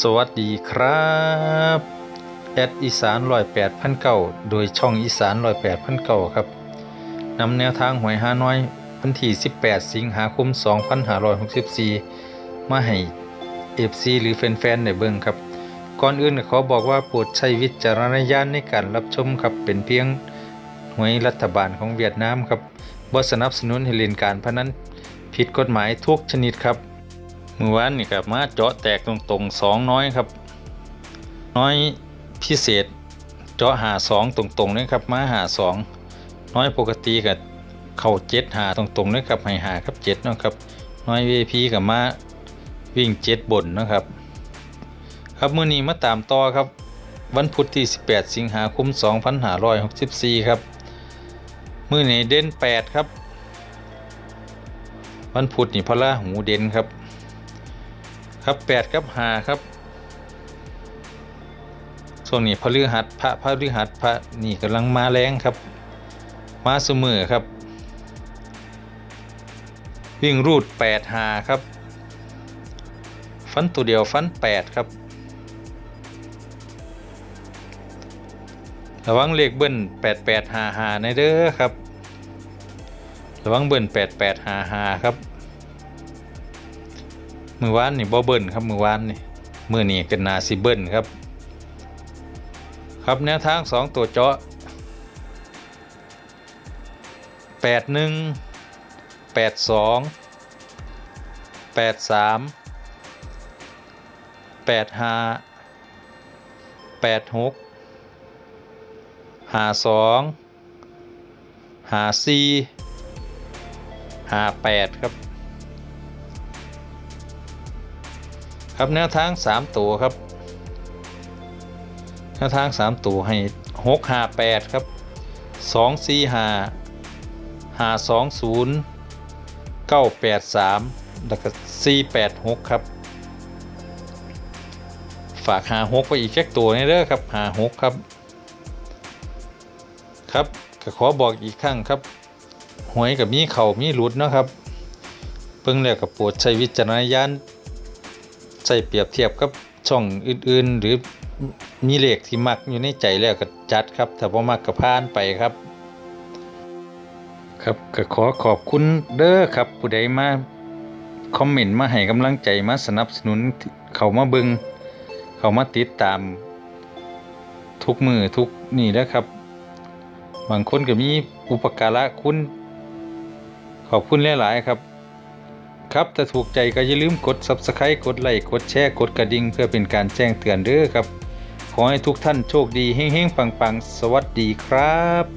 สวัสดีครับแอดอีสานร้อยแปดพันเก้าโดยช่องอีสานร้อยแปดพันเก้าครับนำแนวทางหวยฮาน้อยวันที่ 18 สิงหาคม 2564 มาให้เอฟซีหรือแฟนๆในเบิ่งครับ ก่อนอื่นขอบอกว่าโปรดใช้วิจารณญาณในการรับชมครับเป็นเพียงหวยรัฐบาลของเวียดนามครับบ่สนับสนุนให้เล่นการพนันผิดกฎหมายทุกชนิดครับ มือวานนี่ครับมาเจาะแตกตรงๆสองน้อยครับ น้อยพิเศษเจาะหาสองตรงๆเลยครับมาหาสองน้อยปกติกับเข่าเจ็ดหาตรงๆเลยครับให้หาครับเจ็ดนะครับ น้อยเวพีกับมาวิ่งเจ็ดบนนะครับ ครับมื่อนี้มาตามต่อครับ วันพุธที่ 18 สิงหาคม 2564 ครับมื่อนี้เด่น8 ครับ วันพุธนี่พระราหูเด่นครับ ครับแปดครับหาครับช่วงนี้พระฤหัสพระพระฤหัสพระนี่กำลังมาแรงครับ มาเสมอครับ วิ่งรูดแปดหาครับ ฟันตัวเดียวฟันแปดครับระวังเลขเบิ้ลแปดแปดหาหาในเด้อครับ ระวังเบิ้ลแปดแปดหาหาครับ มือวานนี่บ่เบิ้ลครับมือวานนี่มือนี่กันนาสิเบิ้ลครับ ครับแนวทางสองตัวเจาะแปดหนึ่งแปดสองแปดสามแครับแนวทาง 3 ตัวครับแนวทาง 3 ตัวให้6 5 8ครับ2 4 5 5 2 0 9 8 3แล้วก็4 8 6 ครับ ฝากหา6ไปอีกแค่ตัวนี้เด้อครับหา6ครับ ครับก็ขอบอกอีกครั้งครับหวยกับมีเข่ามีหลุดนะครับเพิ่งแล้วกับปรดใช้วิจารณญาณ ใส่เปรียบเทียบกับช่องอื่นๆ หรือมีเลขที่มักอยู่ในใจแล้วก็จัดครับถ้าบ่มักก็ผ่านไปครับ ครับก็ขอขอบคุณเด้อครับผู้ใดมาคอมเมนต์มาให้กำลังใจมาสนับสนุนเขามาเบิงเขามาติดตาม ทุกมือทุกนี่แล้วครับ บางคนก็มีอุปการะคุณ ขอบคุณหลาย ๆ ครับ ครับถ้าถูกใจก็อย่าลืมกด Subscribe กดไลค์กดแชร์กดกระดิ่งเพื่อเป็นการแจ้งเตือนเด้อครับ ขอให้ทุกท่านโชคดีเฮ้งๆปังๆ สวัสดีครับ